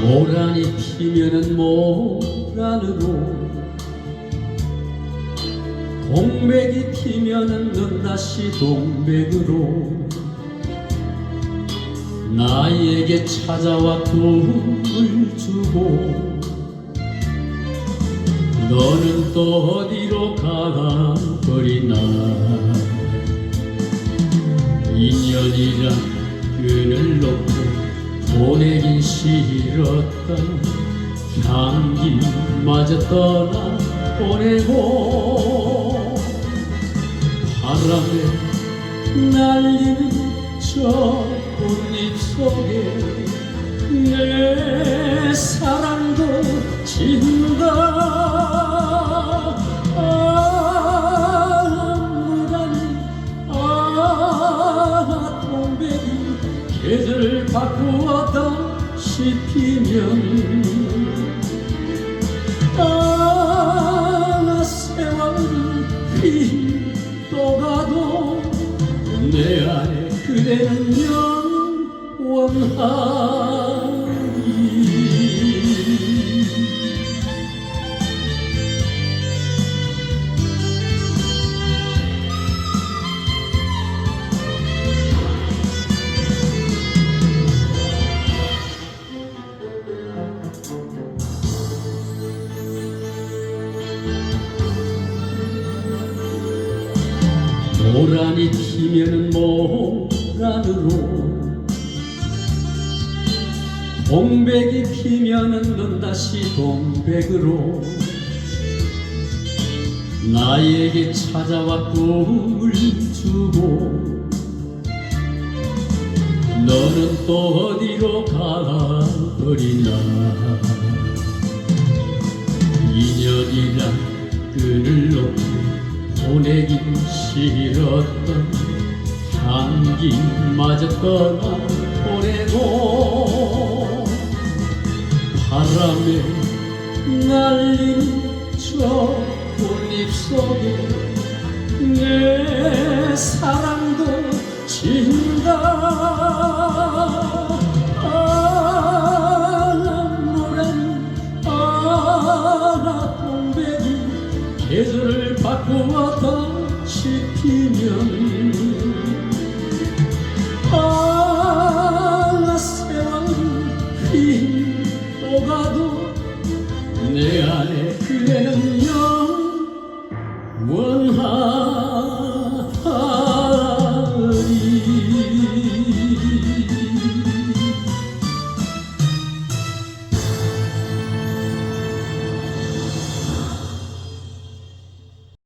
모란이 피면은 모란으로. 동백이 피면은 넌 다시 동백으로. 나에게 찾아와 꿈을 주고. 너는 또 어디로 가버리나. 인연이란 끈을 놓고 보내긴 싫었던 향기마저 떠나 보내고 바람에 날리는 저 꽃잎 속에 내 사랑 바꾸었다 씹히면 아 세월은 휘또 가도 내 안에 그대는 영원하 모란이 피면은 모란으로. 동백이 피면은 넌 다시 동백으로. 나에게 찾아와 꿈을 주고. 너는 또 어디로 가버리나 내긴 싫었던 향기마저 떠나 보내고 바람에 날린 저 꽃잎 속에 내 사랑도 진다. 아아 동백이 계절을 바꾸어 다시 피면 아세왕 휘 오가도 내 안에 그대는 영원하